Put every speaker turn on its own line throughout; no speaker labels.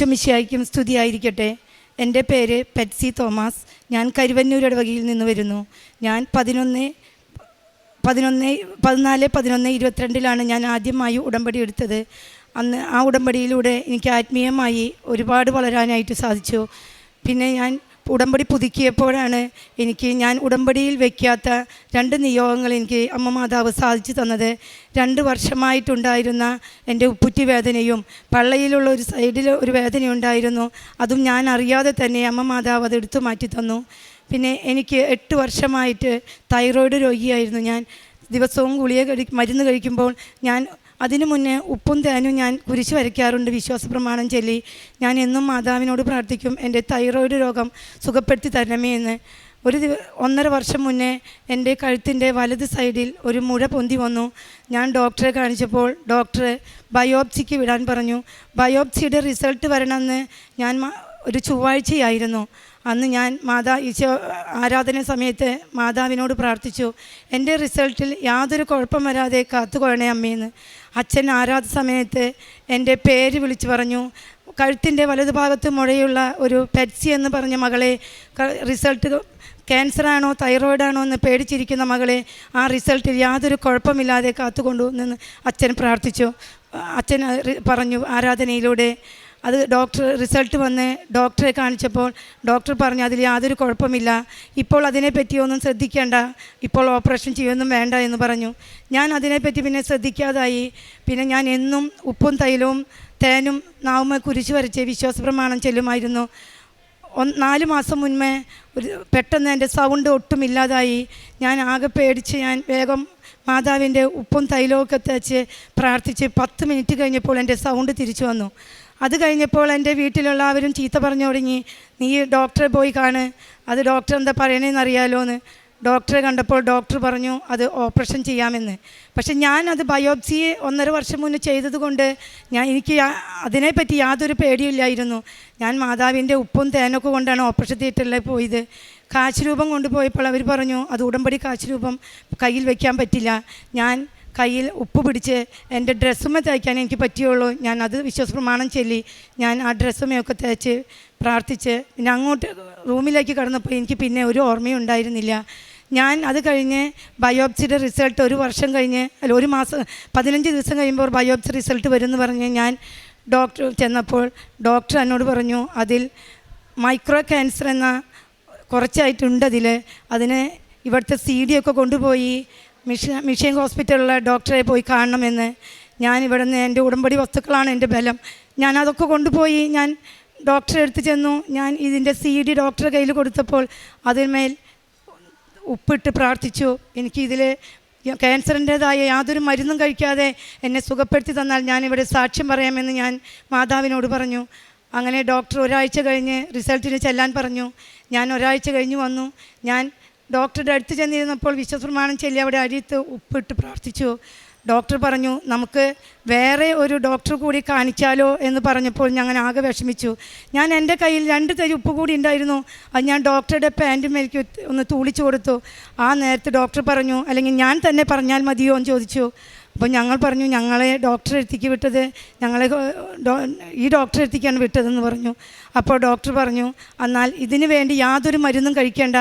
ഈശോമിശിയായിരിക്കും സ്തുതിയായിരിക്കട്ടെ. എന്റെ പേര് പെറ്റ്സി തോമസ്. ഞാൻ കരുവന്നൂർ ഇടവകയിൽ നിന്ന് വരുന്നു. ഞാൻ പതിനൊന്ന് പതിനൊന്ന് പതിനാല് പതിനൊന്ന് ഇരുപത്തിരണ്ടിലാണ് ഞാൻ ആദ്യമായി ഉടമ്പടി എടുത്തത്. അന്ന് ആ ഉടമ്പടിയിലൂടെ എനിക്ക് ആത്മീയമായി ഒരുപാട് വളരാനായിട്ട് സാധിച്ചു. പിന്നെ ഞാൻ ഉടമ്പടി പുതുക്കിയപ്പോഴാണ് എനിക്ക് ഞാൻ ഉടമ്പടിയിൽ വയ്ക്കാത്ത രണ്ട് നിയോഗങ്ങൾ എനിക്ക് അമ്മ മാതാവ് സാധിച്ചു തന്നത്. രണ്ട് വർഷമായിട്ടുണ്ടായിരുന്ന എന്റെ ഉപ്പുറ്റി വേദനയും പള്ളയിലുള്ള ഒരു സൈഡിൽ ഒരു വേദനയുണ്ടായിരുന്നു. അതും ഞാൻ അറിയാതെ തന്നെ അമ്മ മാതാവ് അത് എടുത്തു മാറ്റി തന്നു. പിന്നെ എനിക്ക് എട്ട് വർഷമായിട്ട് തൈറോയ്ഡ് രോഗിയായിരുന്നു ഞാൻ. ദിവസവും ഗുളിക കഴി മരുന്ന് കഴിക്കുമ്പോൾ ഞാൻ അതിനു മുന്നേ ഉപ്പും തേനും ഞാൻ കുരിശ് വരയ്ക്കാറുണ്ട് വിശ്വാസ പ്രമാണം ചൊല്ലി. ഞാൻ എന്നും മാതാവിനോട് പ്രാർത്ഥിക്കും എന്റെ തൈറോയിഡ് രോഗം സുഖപ്പെടുത്തി തരണമേ എന്ന്. ഒരു ദിവ ഒന്നര വർഷം മുന്നേ എന്റെ കഴുത്തിന്റെ വലത് സൈഡിൽ ഒരു മുഴ പൊന്തി വന്നു. ഞാൻ ഡോക്ടറെ കാണിച്ചപ്പോൾ ഡോക്ടർ ബയോപ്സിക്ക് വിടാൻ പറഞ്ഞു. ബയോപ്സിയുടെ റിസൾട്ട് വരണമെന്ന് ഞാൻ ഒരു ചൊവ്വാഴ്ചയായിരുന്നു. അന്ന് ഞാൻ മാതാ ഈശോ ആരാധന സമയത്ത് മാതാവിനോട് പ്രാർത്ഥിച്ചു എന്റെ റിസൾട്ടിൽ യാതൊരു കുഴപ്പം വരാതെ കാത്തുകൊള്ളണേ അമ്മയെന്ന് അച്ഛൻ ആരാധ സമയത്ത് എന്റെ പേര് വിളിച്ചു പറഞ്ഞു. കഴുത്തിന്റെ വലതുഭാഗത്ത് മുഴയുള്ള ഒരു പെറ്റ്സി എന്ന് പറഞ്ഞ മകളെ റിസൾട്ട് ക്യാൻസറാണോ തൈറോയിഡാണോ എന്ന് പേടിച്ചിരിക്കുന്ന മകളെ ആ റിസൾട്ടിൽ യാതൊരു കുഴപ്പമില്ലാതെ കാത്തുകൊണ്ടു നിന്ന് അച്ഛൻ പ്രാർത്ഥിച്ചു. അച്ഛൻ പറഞ്ഞു ആരാധനയിലൂടെ അത് ഡോക്ടർ റിസൾട്ട് വന്ന് ഡോക്ടറെ കാണിച്ചപ്പോൾ ഡോക്ടർ പറഞ്ഞു അതിൽ യാതൊരു കുഴപ്പമില്ല. ഇപ്പോൾ അതിനെപ്പറ്റി ഒന്നും ശ്രദ്ധിക്കേണ്ട. ഇപ്പോൾ ഓപ്പറേഷൻ ചെയ്യൊന്നും വേണ്ട എന്ന് പറഞ്ഞു. ഞാൻ അതിനെപ്പറ്റി പിന്നെ ശ്രദ്ധിക്കാതായി. പിന്നെ ഞാൻ എന്നും ഉപ്പും തൈലവും തേനും നാവുമേ കുരിശ് വരച്ച് വിശ്വാസപ്രമാണം ചെല്ലുമായിരുന്നു. നാല് മാസം മുൻപേ ഒരു പെട്ടെന്ന് എന്റെ സൗണ്ട് ഒട്ടും ഇല്ലാതായി. ഞാൻ ആകെ പേടിച്ച് ഞാൻ വേഗം മാതാവിന്റെ ഉപ്പും തൈലവും ഒക്കെ തേച്ച് പ്രാർത്ഥിച്ച് പത്ത് മിനിറ്റ് കഴിഞ്ഞപ്പോൾ എന്റെ സൗണ്ട് തിരിച്ചു വന്നു. അത് കഴിഞ്ഞപ്പോൾ എന്റെ വീട്ടിലുള്ളവരും ചീത്ത പറഞ്ഞു തുടങ്ങി. നീ ഡോക്ടറെ പോയി കാണ്. അത് ഡോക്ടർ എന്താ പറയണേന്ന് അറിയാലോ എന്ന് ഡോക്ടറെ കണ്ടപ്പോൾ ഡോക്ടർ പറഞ്ഞു അത് ഓപ്പറേഷൻ ചെയ്യാമെന്ന്. പക്ഷെ ഞാൻ അത് ബയോപ്സി ഒന്നര വർഷം മുന്നേ ചെയ്തതുകൊണ്ട് ഞാൻ എനിക്ക് അതിനെപ്പറ്റി യാതൊരു പേടിയില്ലായിരുന്നു. ഞാൻ മാതാവിന്റെ ഉപ്പും തേനൊക്കെ കൊണ്ടാണ് ഓപ്പറേഷൻ തിയേറ്ററിൽ പോയത്. കാശ് രൂപം കൊണ്ടുപോയപ്പോൾ അവർ പറഞ്ഞു അത് ഉടമ്പടി കാശ് രൂപം കയ്യിൽ വയ്ക്കാൻ പറ്റില്ല. ഞാൻ കയ്യിൽ ഉപ്പ് പിടിച്ച് എന്റെ ഡ്രസ്സുമേ തയ്ക്കാൻ എനിക്ക് പറ്റിയുള്ളൂ. ഞാൻ അത് വിശ്വാസ പ്രമാണം ചൊല്ലി. ഞാൻ ആ ഡ്രസ്സുമ്മയൊക്കെ തേച്ച് പ്രാർത്ഥിച്ച് പിന്നെ അങ്ങോട്ട് റൂമിലേക്ക് കടന്നപ്പോൾ എനിക്ക് പിന്നെ ഒരു ഓർമ്മയും ഉണ്ടായിരുന്നില്ല. ഞാൻ അത് കഴിഞ്ഞ് ബയോപ്സിയുടെ റിസൾട്ട് ഒരു വർഷം കഴിഞ്ഞ് അല്ല ഒരു മാസം പതിനഞ്ച് ദിവസം കഴിയുമ്പോൾ ബയോപ്സി റിസൾട്ട് വരുമെന്ന് പറഞ്ഞ് ഞാൻ ഡോക്ടർ ചെന്നപ്പോൾ ഡോക്ടർ എന്നോട് പറഞ്ഞു അതിൽ മൈക്രോ ക്യാൻസർ എന്ന കുറച്ചായിട്ടുണ്ട് അതിൽ. അതിന് ഇവിടുത്തെ സി ഡി ഒക്കെ കൊണ്ടുപോയി മിഷ മിഷൻ ഹോസ്പിറ്റലിലെ ഡോക്ടറെ പോയി കാണണമെന്ന് ഞാൻ ഇവിടെ നിന്ന് എന്റെ ഉടമ്പടി വസ്തുക്കളാണ് എന്റെ ബലം. ഞാൻ അതൊക്കെ കൊണ്ടുപോയി ഞാൻ ഡോക്ടറെ അടുത്ത് ചെന്നു. ഞാൻ ഇതിന്റെ സി ഡി ഡോക്ടറെ കയ്യിൽ കൊടുത്തപ്പോൾ അതിന്മേൽ ഉപ്പിട്ട് പ്രാർത്ഥിച്ചു. എനിക്കിതിൽ ക്യാൻസറിന്റേതായ യാതൊരു മരുന്നും കഴിക്കാതെ എന്നെ സുഖപ്പെടുത്തി തന്നാൽ ഞാനിവിടെ സാക്ഷ്യം പറയാമെന്ന് ഞാൻ മാതാവിനോട് പറഞ്ഞു. അങ്ങനെ ഡോക്ടർ ഒരാഴ്ച കഴിഞ്ഞ് റിസൾട്ടിന് ചെല്ലാൻ പറഞ്ഞു. ഞാൻ ഒരാഴ്ച കഴിഞ്ഞ് വന്നു. ഞാൻ ഡോക്ടറുടെ അടുത്ത് ചെന്നിരുന്നപ്പോൾ വിശ്വപ്രമാണം ചൊല്ലി അവിടെ അരിത്ത് ഉപ്പിട്ട് പ്രാർത്ഥിച്ചു. ഡോക്ടർ പറഞ്ഞു നമുക്ക് വേറെ ഒരു ഡോക്ടർ കൂടി കാണിച്ചാലോ? എന്ന് പറഞ്ഞപ്പോൾ ഞങ്ങൾ ആകെ വിഷമിച്ചു. ഞാൻ എന്റെ കയ്യിൽ രണ്ട് തരി ഉപ്പ് കൂടി ഉണ്ടായിരുന്നു. അത് ഞാൻ ഡോക്ടറുടെ പാന്റും എനിക്ക് ഒന്ന് തൂളിച്ചു കൊടുത്തു. ആ നേരത്തെ ഡോക്ടർ പറഞ്ഞു അല്ലെങ്കിൽ ഞാൻ തന്നെ പറഞ്ഞാൽ മതിയോ? എന്ന് ചോദിച്ചു. അപ്പോൾ ഞങ്ങൾ പറഞ്ഞു ഞങ്ങളെ ഡോക്ടറെ അടുത്തേക്ക് വിട്ടത് ഞങ്ങളെ ഈ ഡോക്ടറെ അടുത്തേക്കാണ് വിട്ടതെന്ന് പറഞ്ഞു. അപ്പോൾ ഡോക്ടർ പറഞ്ഞു എന്നാൽ ഇതിനു വേണ്ടി യാതൊരു മരുന്നും കഴിക്കേണ്ട.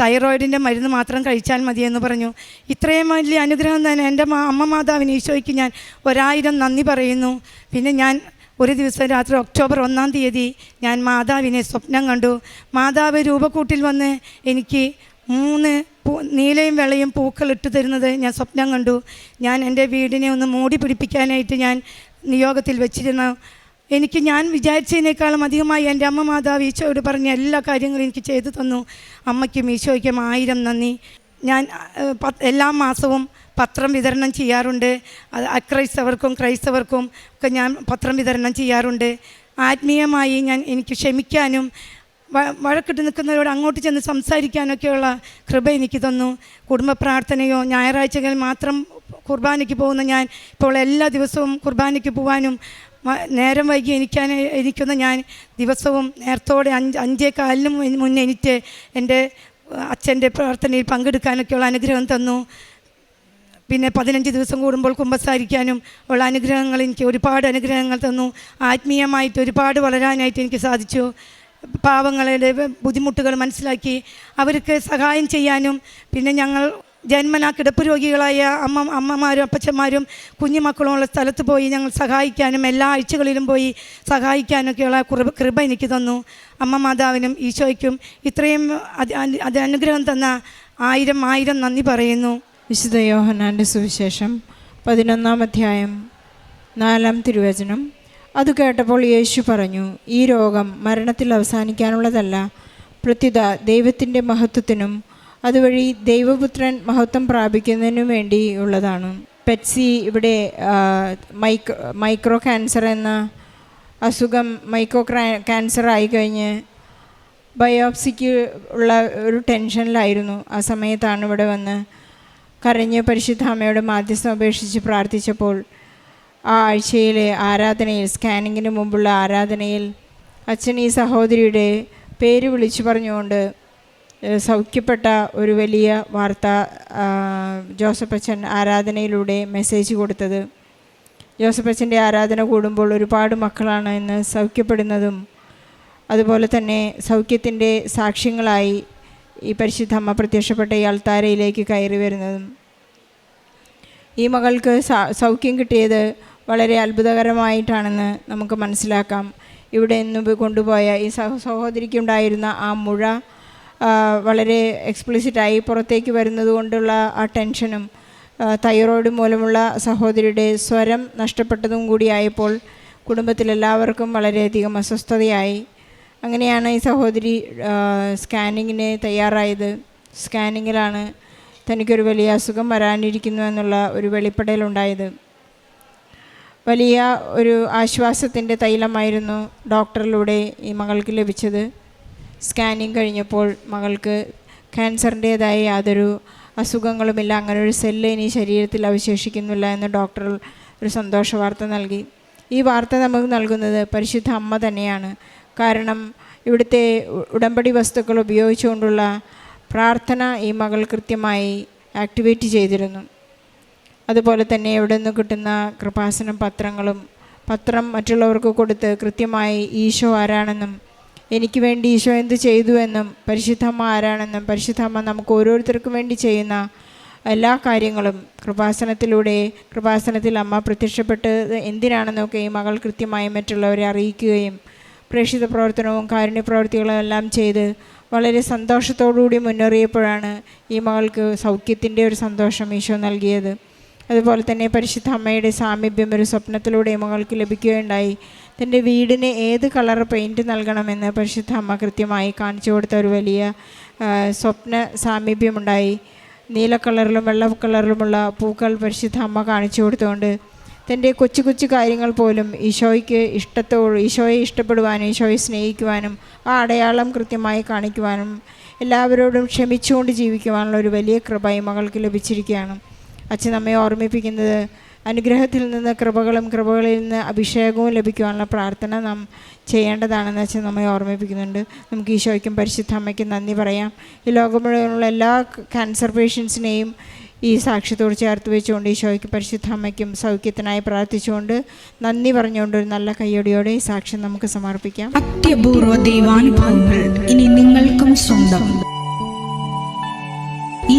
തൈറോയിഡിന്റെ മരുന്ന് മാത്രം കഴിച്ചാൽ മതിയെന്ന് പറഞ്ഞു. ഇത്രയും വലിയ അനുഗ്രഹം തന്നെ എന്റെ അമ്മ മാതാവിന് ഈശോയ്ക്ക് ഞാൻ ഒരായിരം നന്ദി പറയുന്നു. പിന്നെ ഞാൻ ഒരു ദിവസം രാത്രി ഒക്ടോബർ ഒന്നാം തീയതി ഞാൻ മാതാവിനെ സ്വപ്നം കണ്ടു. മാതാവ് രൂപക്കൂട്ടിൽ വന്ന് എനിക്ക് മൂന്ന് പൂ നീലയും വെള്ളയും പൂക്കൾ ഇട്ടു തരുന്നത് ഞാൻ സ്വപ്നം കണ്ടു. ഞാൻ എന്റെ വീടിനെ ഒന്ന് മൂടി പിടിപ്പിക്കാനായിട്ട് ഞാൻ നിയോഗത്തിൽ വെച്ചിരുന്നു എനിക്ക് ഞാൻ വിചാരിച്ചതിനേക്കാളും അധികമായി എന്റെ അമ്മ മാതാവ് ഈശോയോട് പറഞ്ഞ എല്ലാ കാര്യങ്ങളും എനിക്ക് ചെയ്തു തന്നു. അമ്മയ്ക്കും ഈശോയ്ക്കും ആയിരം നന്ദി. ഞാൻ എല്ലാ മാസവും പത്രം വിതരണം ചെയ്യാറുണ്ട്. അത് അക്രൈസ്തവർക്കും ക്രൈസ്തവർക്കും ഒക്കെ ഞാൻ പത്രം വിതരണം ചെയ്യാറുണ്ട്. ആത്മീയമായി ഞാൻ എനിക്ക് ക്ഷമിക്കാനും വഴക്കിട്ട് നിൽക്കുന്നവരോട് അങ്ങോട്ട് ചെന്ന് സംസാരിക്കാനൊക്കെയുള്ള കൃപ എനിക്ക് തന്നു. കുടുംബ പ്രാർത്ഥനയോ ഞായറാഴ്ചകളിൽ മാത്രം കുർബാനയ്ക്ക് പോകുന്ന ഞാൻ ഇപ്പോൾ എല്ലാ ദിവസവും കുർബാനയ്ക്ക് പോകാനും നേരം വൈകി എനിക്കാൻ എനിക്കുന്ന ഞാൻ ദിവസവും നേരത്തോടെ അഞ്ച് അഞ്ചേ കാലിന് മുന്നേ എനിക്ക് എന്റെ അച്ഛന്റെ പ്രാർത്ഥനയിൽ പങ്കെടുക്കാനൊക്കെയുള്ള അനുഗ്രഹം തന്നു. പിന്നെ പതിനഞ്ച് ദിവസം കൂടുമ്പോൾ കുമ്പസാരിക്കാനും ഉള്ള അനുഗ്രഹങ്ങൾ എനിക്ക് ഒരുപാട് അനുഗ്രഹങ്ങൾ തന്നു. ആത്മീയമായിട്ട് ഒരുപാട് വളരാനായിട്ട് എനിക്ക് സാധിച്ചു. പാവങ്ങളുടെ ബുദ്ധിമുട്ടുകൾ മനസ്സിലാക്കി അവർക്ക് സഹായം ചെയ്യാനും പിന്നെ ഞങ്ങൾ ജന്മനാ കിടപ്പ് രോഗികളായ അമ്മ അമ്മമാരും അപ്പച്ചന്മാരും കുഞ്ഞുമക്കളുമുള്ള സ്ഥലത്ത് പോയി ഞങ്ങൾ സഹായിക്കാനും എല്ലാ ആഴ്ചകളിലും പോയി സഹായിക്കാനൊക്കെയുള്ള കൃപ കൃപ എനിക്ക് തന്നു. അമ്മ മാതാവിനും ഈശോയ്ക്കും ഇത്രയും അത് അനുഗ്രഹം തന്ന ആയിരം ആയിരം നന്ദി പറയുന്നു.
വിശുദ്ധ യോഹനാന്റെ സുവിശേഷം പതിനൊന്നാം അധ്യായം നാലാം തിരുവചനം. അത് കേട്ടപ്പോൾ യേശു പറഞ്ഞു ഈ രോഗം മരണത്തിൽ അവസാനിക്കാനുള്ളതല്ല പ്രത്യുത ദൈവത്തിന്റെ മഹത്വത്തിനും അതുവഴി ദൈവപുത്രൻ മഹത്വം പ്രാപിക്കുന്നതിനു വേണ്ടി ഉള്ളതാണ്. പെറ്റ്സി ഇവിടെ മൈക് മൈക്രോ മൈക്രോ ക്യാൻസർ എന്ന അസുഖം മൈക്രോ ക്യാൻസർ ആയിക്കഴിഞ്ഞ് ബയോപ്സിക്ക് ഉള്ള ഒരു ടെൻഷനിലായിരുന്നു. ആ സമയത്താണ് ഇവിടെ വന്ന് കരഞ്ഞ് പരിശുദ്ധ അമ്മയുടെ മാധ്യസ്ഥം അപേക്ഷിച്ച് പ്രാർത്ഥിച്ചപ്പോൾ ആ ആഴ്ചയിലെ ആരാധനയിൽ സ്കാനിങ്ങിന് മുമ്പുള്ള ആരാധനയിൽ അച്ഛൻ ഈ സഹോദരിയുടെ പേര് വിളിച്ചു പറഞ്ഞുകൊണ്ട് സൗഖ്യപ്പെട്ട ഒരു വലിയ വാർത്ത ജോസഫ് അച്ഛൻ ആരാധനയിലൂടെ മെസ്സേജ് കൊടുത്തത്. ജോസഫ് അച്ഛന്റെ ആരാധന കൂടുമ്പോൾ ഒരുപാട് മക്കളാണ് ഇന്ന് സൗഖ്യപ്പെടുന്നതും അതുപോലെ തന്നെ സൗഖ്യത്തിന്റെ സാക്ഷ്യങ്ങളായി ഈ പരിശുദ്ധ അമ്മ പ്രത്യക്ഷപ്പെട്ട ഈ അൾത്താരയിലേക്ക് കയറി വരുന്നതും. ഈ മകൾക്ക് സൗഖ്യം കിട്ടിയത് വളരെ അത്ഭുതകരമായിട്ടാണെന്ന് നമുക്ക് മനസ്സിലാക്കാം. ഇവിടെ നിന്ന് കൊണ്ടുപോയ ഈ സഹോദരിക്കുണ്ടായിരുന്ന ആ മുഴ വളരെ എക്സ്പ്ലിസിറ്റായി പുറത്തേക്ക് വരുന്നത് കൊണ്ടുള്ള ആ ടെൻഷനും തൈറോയിഡ് മൂലമുള്ള സഹോദരിയുടെ സ്വരം നഷ്ടപ്പെട്ടതും കൂടിയായപ്പോൾ കുടുംബത്തിലെല്ലാവർക്കും വളരെയധികം അസ്വസ്ഥതയായി. അങ്ങനെയാണ് ഈ സഹോദരി സ്കാനിങ്ങിന് തയ്യാറായത്. സ്കാനിങ്ങിലാണ് തനിക്കൊരു വലിയ അസുഖം വരാനിരിക്കുന്നു എന്നുള്ള ഒരു വെളിപ്പെടലുണ്ടായത് വലിയ ഒരു ആശ്വാസത്തിന്റെ തൈലമായിരുന്നു ഡോക്ടറിലൂടെ ഈ മകൾക്ക് ലഭിച്ചത്. സ്കാനിങ് കഴിഞ്ഞപ്പോൾ മകൾക്ക് ക്യാൻസറിന്റേതായ യാതൊരു അസുഖങ്ങളുമില്ല. അങ്ങനെ ഒരു സെല്ല് ഇനി ശരീരത്തിൽ അവശേഷിക്കുന്നില്ല എന്ന് ഡോക്ടർ ഒരു സന്തോഷ വാർത്ത നൽകി. ഈ വാർത്ത നമുക്ക് നൽകുന്നത് പരിശുദ്ധ അമ്മ തന്നെയാണ്. കാരണം ഇവിടുത്തെ ഉടമ്പടി വസ്തുക്കൾ ഉപയോഗിച്ചുകൊണ്ടുള്ള പ്രാർത്ഥന ഈ മകൾ കൃത്യമായി ആക്ടിവേറ്റ് ചെയ്തിരുന്നു. അതുപോലെ തന്നെ ഇവിടെ നിന്ന് കിട്ടുന്ന കൃപാസനം പത്രങ്ങളും പത്രം മറ്റുള്ളവർക്ക് കൊടുത്ത് കൃത്യമായി ഈശോ ആരാണെന്നും എനിക്ക് വേണ്ടി ഈശോ എന്ത് ചെയ്തു എന്നും പരിശുദ്ധമ്മ ആരാണെന്നും പരിശുദ്ധമ്മ നമുക്ക് ഓരോരുത്തർക്കും വേണ്ടി ചെയ്യുന്ന എല്ലാ കാര്യങ്ങളും കൃപാസനത്തിലൂടെ കൃപാസനത്തിൽ അമ്മ പ്രത്യക്ഷപ്പെട്ടത് എന്തിനാണെന്നൊക്കെ ഈ മകൾ കൃത്യമായി മറ്റുള്ളവരെ അറിയിക്കുകയും പ്രേക്ഷിത പ്രവർത്തനവും കാരുണ്യ പ്രവർത്തികളും എല്ലാം ചെയ്ത് വളരെ സന്തോഷത്തോടുകൂടി മുന്നേറിയപ്പോഴാണ് ഈ മകൾക്ക് സൗഖ്യത്തിന്റെ ഒരു സന്തോഷം ഈശോ നൽകിയത്. അതുപോലെ തന്നെ പരിശുദ്ധ അമ്മയുടെ സാമീപ്യം ഒരു സ്വപ്നത്തിലൂടെ മകൾക്ക് ലഭിക്കുകയുണ്ടായി. തന്റെ വീടിന് ഏത് കളർ പെയിന്റ് നൽകണമെന്ന് പരിശുദ്ധ അമ്മ കൃത്യമായി കാണിച്ചു കൊടുത്ത ഒരു വലിയ സ്വപ്ന സാമീപ്യമുണ്ടായി. നീല കളറിലും വെള്ള കളറിലുമുള്ള പൂക്കൾ പരിശുദ്ധ അമ്മ കാണിച്ചു കൊടുത്തുകൊണ്ട് തന്റെ കൊച്ചു കൊച്ചു കാര്യങ്ങൾ പോലും ഈശോയ്ക്ക് ഇഷ്ടത്തോട് ഈശോയെ ഇഷ്ടപ്പെടുവാനും ഈശോയെ സ്നേഹിക്കുവാനും ആ അടയാളം കൃത്യമായി കാണിക്കുവാനും എല്ലാവരോടും ക്ഷമിച്ചുകൊണ്ട് ജീവിക്കുവാനുള്ള ഒരു വലിയ കൃപ മകൾക്ക് ലഭിച്ചിരിക്കുകയാണ്. അച്ഛൻ നമ്മെ ഓർമ്മിപ്പിക്കുന്നത് അനുഗ്രഹത്തിൽ നിന്ന് കൃപകളും കൃപകളിൽ നിന്ന് അഭിഷേകവും ലഭിക്കുവാനുള്ള പ്രാർത്ഥന നാം ചെയ്യേണ്ടതാണെന്ന് അച്ഛൻ നമ്മെ ഓർമ്മിപ്പിക്കുന്നുണ്ട്. നമുക്ക് ഈശോയ്ക്കും പരിശുദ്ധ അമ്മയ്ക്കും നന്ദി പറയാം. ഈ ലോകം മുഴുവനുള്ള എല്ലാ ക്യാൻസർ പേഷ്യൻസിനെയും ഈ സാക്ഷ്യത്തോട് ചേർത്ത് വെച്ചുകൊണ്ട് ഈശോയ്ക്ക് പരിശുദ്ധ അമ്മയ്ക്കും സൗഖ്യത്തിനായി പ്രാർത്ഥിച്ചുകൊണ്ട് നന്ദി പറഞ്ഞുകൊണ്ട് ഒരു നല്ല കയ്യോടിയോടെ ഈ സാക്ഷ്യം നമുക്ക് സമർപ്പിക്കാം.
അത്യപൂർവ ദൈവാനുഭവങ്ങൾ ഇനി നിങ്ങൾക്കും സ്വന്തം. ഈ